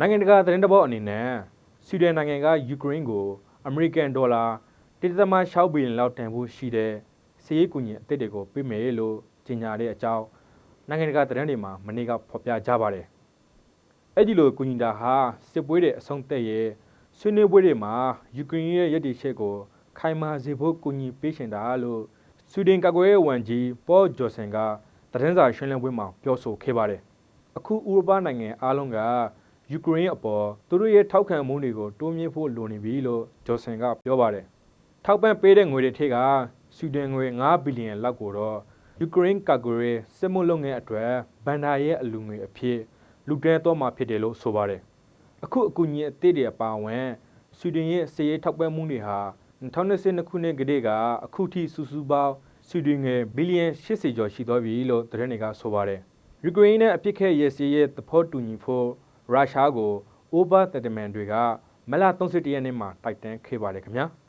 နိုင်ငံတကာသတင်းတဘောအနေနဲ့ဆွီဒင်နိုင်ငံကယူကရိန်းကိုအမေရိကန်ဒေါ်လာ1.6ဘီလီယံလောက်တန်ဖို့ရှိတဲ့စီးရေးကူညီအသစ်တွေကိုပေးမယ်လို့ကြေညာတဲ့အကြောင်းနိုင်ငံတကာသတင်းတွေမှာမနေ့ကဖော်ပြကြပါတယ်။အဲ့ဒီလိုကူညီတာဟာစစ်ပွဲတွေအဆုံးသတ်ရဲ့ဆွေးနွေးပွဲတွေမှာယူကရိန်းရဲ့ရည်တည်ချက်ကိုခိုင်မာစေဖို့ကူညီပေးရှင်တာလို့ဆွီဒင်ကာကွယ်ရေးဝန်ကြီးပေါဂျော်ဆန်ကသတင်းစာရှင်းလင်းပွဲမှာပြောဆိုခဲ့ပါတယ်။အခုဥရောပနိုင်ငံအားလုံးက ယူကရိန်းအပေါ်သူတို့ရဲ့ထောက်ခံမှုတွေကိုတိုးမြှင့်ဖို့လိုနေပြီလို့ဂျော်ဆန်ကပြောပါတယ်။ထောက်ပံ့ပေးတဲ့ငွေတွေထက်ကဆွီဒင်ငွေ9ဘီလီယံလောက်ကိုတော့ယူကရိန်းကာကွယ်ရေးစစ်မှုလုပ်ငန်းအတွက်ဘန်ဒါရဲ့အလူငွေအဖြစ်လူတဲတော့မှာဖြစ်တယ်လို့ဆိုပါတယ်။အခုအကူအညီအသစ်တွေအပါအဝင်ဆွီဒင်ရဲ့စည်ရေးထောက်ပံ့မှုတွေဟာ2022ခုနှစ်ကတည်းကအခုထိစုစုပေါင်းဆွီဒင်ငွေဘီလီယံ80ကျော်ရှိသွားပြီလို့သတင်းတွေကဆိုပါတယ်။ယူကရိန်းနဲ့အပြစ်ခဲရဲ့စည်ရဲ့သဘောတူညီဖို့ ရုရှားကို over တတမန်တွေကမလ31ရက်နေ့မှာတိုက်တန်းခဲ့ပါတယ်ခင်ဗျာ။